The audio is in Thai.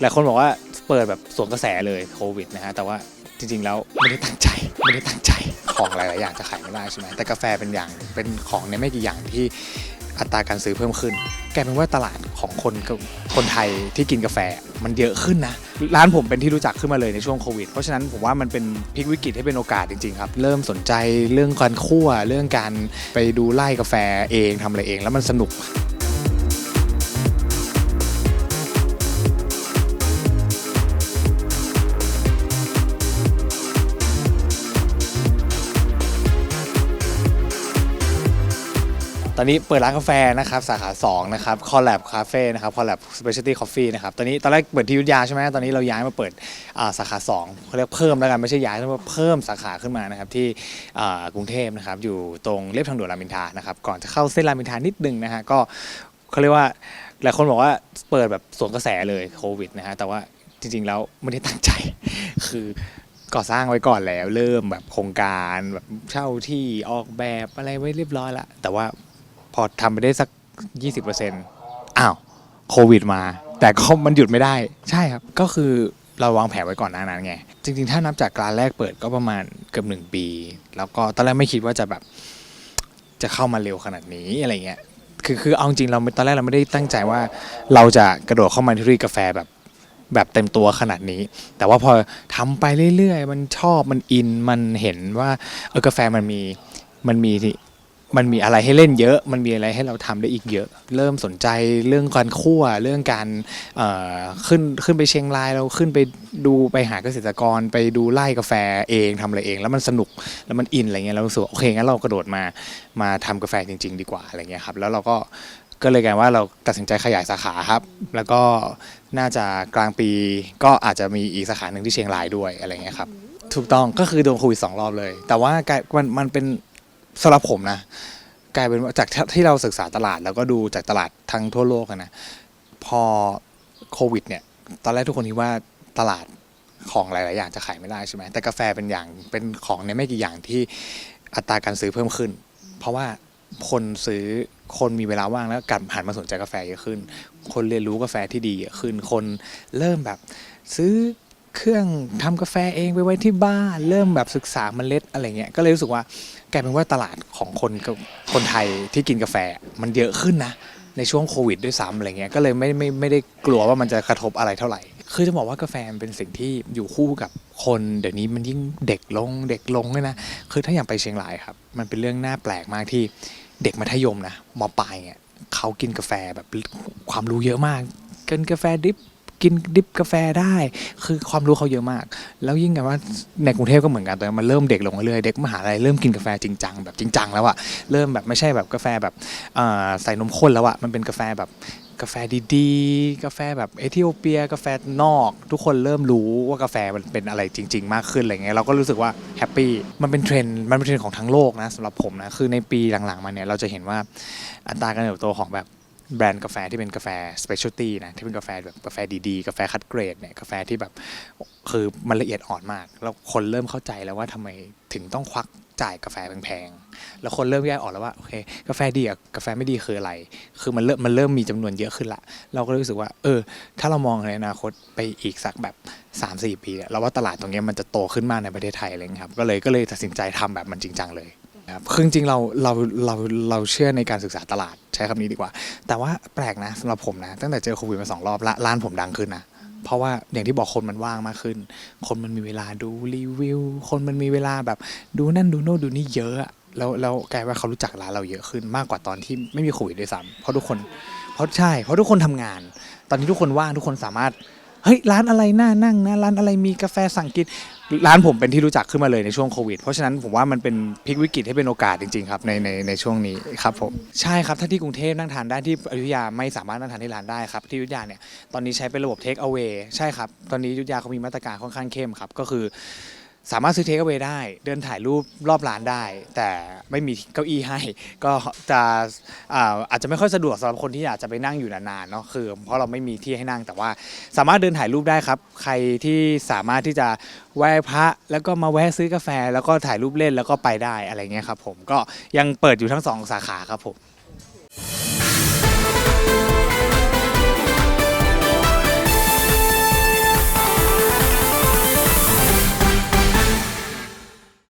หลายคนบอกว่าเปิดแบบสวนกระแสเลยโควิดนะฮะแต่ว่าจริงๆแล้วไม่ได้ตั้งใจไม่ได้ตั้งใจของหลายๆอย่างจะขายไม่ได้ใช่ไหมแต่กาแฟเป็นอย่างเป็นของในไม่กี่อย่างที่อัตราการซื้อเพิ่มขึ้นกลายเป็นว่าตลาดของคนคนไทยที่กินกาแฟมันเยอะขึ้นนะ ร้านผมเป็นที่รู้จักขึ้นมาเลยในช่วงโควิด เพราะฉะนั้นผมว่ามันเป็นพลิกวิกฤตให้เป็นโอกาสจริงๆครับ เริ่มสนใจเรื่องการคั่วเรื่องการไปดูไล่กาแฟเองทำอะไรเองแล้วมันสนุก ตอนนี้เปิดร้านกาแฟนะครับสาขา2นะครับคอลแลบคาเฟ่นะครับคอลแลบสเปเชียลตี้คอฟฟี่นะครับตอนนี้ตอนแรกเปิดที่ยุทธยาใช่ไหมตอนนี้เราย้ายมาเปิดอ่าสาขา2เขาเรียกเพิ่มแล้วกันไม่ใช่ย้ายแต่ว่าเพิ่มสาขาขึ้นมานะครับที่อ่ากรุงเทพนะครับอยู่ตรงเรียบทางด่วนรามอินทรานะครับก่อนจะเข้าเส้นรามอินทรานิดนึงนะฮะก็เขาเรียกว่าหลายคนบอกว่าเปิดแบบสวนกระแสเลยโควิดนะฮะแต่ว่าจริงๆแล้วไม่ได้ตั้งใจ คือก่อสร้างไว้ก่อนแล้ว เริ่มแบบโครงการแบบเช่าที่ออกแบบอะไรไว้เรียบร้อยละแต่ว่า พอทำไปได้สัก 20%อ้าวโควิดมา แต่ก็มันหยุดไม่ได้ ใช่ครับ ก็คือเราวางแผนไว้ก่อนหน้านั้นไง จริงๆ ถ้านับจากการแรกเปิดก็ประมาณเกือบหนึ่งปี แล้วก็ตอนแรกไม่คิดว่าจะแบบจะเข้ามาเร็วขนาดนี้อะไรเงี้ย คือคือเอาจริงเราตอนแรกเราไม่ได้ตั้งใจว่า เราจะกระโดดเข้ามาที่ธุรกิจกาแฟแบบแบบเต็มตัวขนาดนี้ แต่ว่าพอทำไปเรื่อยๆ มันชอบมันอินมันเห็นว่าเออกาแฟมันมีมันมีที่ มันมีอะไรให้เล่นเยอะ มันมีอะไรให้เราทำได้อีกเยอะ เริ่มสนใจเรื่องการคั่ว เรื่องการขึ้นขึ้นไปเชียงรายเราขึ้นไปดูไปหาเกษตรกร ไปดูไร่กาแฟเองทำอะไรเอง แล้วมันสนุกแล้วมันอินอะไรเงี้ยเรารู้สึกโอเคงั้นเรากระโดดมามาทำกาแฟจริง ๆ ดีกว่าอะไรเงี้ยครับแล้วเราก็ก็เลยกลายว่าเราตัดสินใจขยายสาขาครับ แล้วก็น่าจะกลางปีก็อาจจะมีอีกสาขาหนึ่งที่เชียงรายด้วยอะไรเงี้ยครับถูกต้องก็คือโดนโควิดสองรอบเลย แต่ว่ากายมันมันเป็น สำหรับผมนะ กลายเป็นว่าจากที่เราศึกษาตลาด แล้วก็ดูจากตลาดทั้งทั่วโลกอะนะพอโควิดเนี่ยตอนแรกทุกคนคิดว่าตลาดของหลาย ๆ อย่างจะขายไม่ได้ใช่ไหมแต่กาแฟเป็นอย่างเป็นของในไม่กี่อย่างที่อัตราการซื้อเพิ่มขึ้น เพราะว่าคนซื้อคนมีเวลาว่างแล้วกลับหันมาสนใจกาแฟเยอะขึ้น คนเรียนรู้กาแฟที่ดีเยอะขึ้น คนเริ่มแบบซื้อ เครื่องทำกาแฟเองไปไว้ที่บ้านเริ่มแบบศึกษาเมล็ดอะไรเงี้ยก็เลยรู้สึกว่ากลายเป็นว่าตลาดของคนคนไทยที่กินกาแฟมันเยอะขึ้นนะในช่วงโควิดด้วยซ้ำอะไรเงี้ยก็เลยไม่ไม่ไม่ได้กลัวว่ามันจะกระทบอะไรเท่าไหร่ คือจะบอกว่ากาแฟเป็นสิ่งที่อยู่คู่กับคนเดี๋ยวนี้มันยิ่งเด็กลงเด็กลงเลยนะคือถ้าอย่างไปเชียงรายครับ มันเป็นเรื่องน่าแปลกมากที่เด็กมัธยมนะมปลายเนี่ยเขากินกาแฟแบบความรู้เยอะมากกินกาแฟดริป กินดริปกาแฟได้ คือความรู้เขาเยอะมาก แล้วยิ่งกันว่าในกรุงเทพก็เหมือนกันแต่มันเริ่มเด็กลงเรื่อยเด็กมหาลัยเริ่มกินกาแฟจริงจังแบบจริงจังแล้วอะเริ่มแบบไม่ใช่แบบกาแฟแบบใส่นมข้นแล้วอะมันเป็นกาแฟแบบกาแฟดีๆ กาแฟแบบเอธิโอเปีย กาแฟนอก ทุกคนเริ่มรู้ว่ากาแฟมันเป็นอะไรจริง ๆ มากขึ้นอะไรเงี้ยเราก็รู้สึกว่าแฮปปี้มันเป็นเทรนด์มันเป็นเทรนด์ของทั้งโลกนะสำหรับผมนะคือในปีหลังๆมาเนี่ยเราจะเห็นว่าอัตราการเติบโตของแบบ แบรนด์กาแฟที่เป็นกาแฟ specialty นะที่เป็นกาแฟแบบกาแฟดีๆ กาแฟคัดเกรดเนี่ยกาแฟที่แบบคือมันละเอียดอ่อนมาก แล้วคนเริ่มเข้าใจแล้วว่าทำไมถึงต้องควักจ่ายกาแฟแพงๆแล้วคนเริ่มแยกออกแล้วว่าโอเค กาแฟดีกับกาแฟไม่ดีคืออะไร คือมันเริ่มมันเริ่มมีจำนวนเยอะขึ้นละ เราก็รู้สึกว่า เออ ถ้าเรามองในอนาคตไปอีกสักแบบ 3-4 ปีเนี่ยเราว่าตลาดตรงนี้มันจะโตขึ้นมากในประเทศไทยเลยครับก็เลยก็เลยตัดสินใจทำแบบมันจริงจังเลย ครับคือจริงๆเราเราเราเราเชื่อในการศึกษาตลาดใช้คำนี้ดีกว่า แต่ว่าแปลกนะสำหรับผมนะ ตั้งแต่เจอโควิดมาสองรอบละร้านผมดังขึ้นนะ เพราะว่าอย่างที่บอกคนมันว่างมากขึ้น คนมันมีเวลาดูรีวิว คนมันมีเวลาแบบดูนั่นดูโน่นดูนี่เยอะอะแล้วแล้วกลายว่าเขารู้จักร้านเราเยอะขึ้นมากกว่าตอนที่ไม่มีโควิดด้วยซ้ำเพราะทุกคนเพราะใช่เพราะทุกคนทำงาน ตอนนี้ทุกคนว่างทุกคนสามารถ เฮ้ยร้านอะไรน่านั่งนะร้านอะไรมีกาแฟสั่งกิน ร้านผมเป็นที่รู้จักขึ้นมาเลยในช่วงโควิด เพราะฉะนั้นผมว่ามันเป็นพลิกวิกฤตให้เป็นโอกาสจริงๆครับในในในช่วงนี้ครับผมใช่ครับถ้าที่กรุงเทพนั่งทานได้ที่อยุธยาไม่สามารถนั่งทานที่ร้านได้ครับที่อยุธยาเนี่ยตอนนี้ใช้เป็นระบบเทคเอา a y ใช่ครับตอนนี้อยุธยาเขามีมาตรการค่อนข้างเข้มครับก็คือ สามารถซื้อเทคเอา a y ได้ เดินถ่ายรูปรอบร้านได้ แต่ไม่มีเก้าอี้ให้ ก็จะอาอาจจะไม่ค่อยสะดวกสำหรับคนที่อยากจะไปนั่งอยู่นานๆเนาะคือเพราะเราไม่มีที่ให้นั่งแต่ว่าสามารถเดินถ่ายรูปได้ครับ ใครที่สามารถที่จะไหว้พระแล้วก็มาแวะซื้อกาแฟ แล้วก็ถ่ายรูปเล่นแล้วก็ไปได้อะไรเงี้ยครับผมก็ยังเปิดอยู่ทั้งสองสาขาครับผม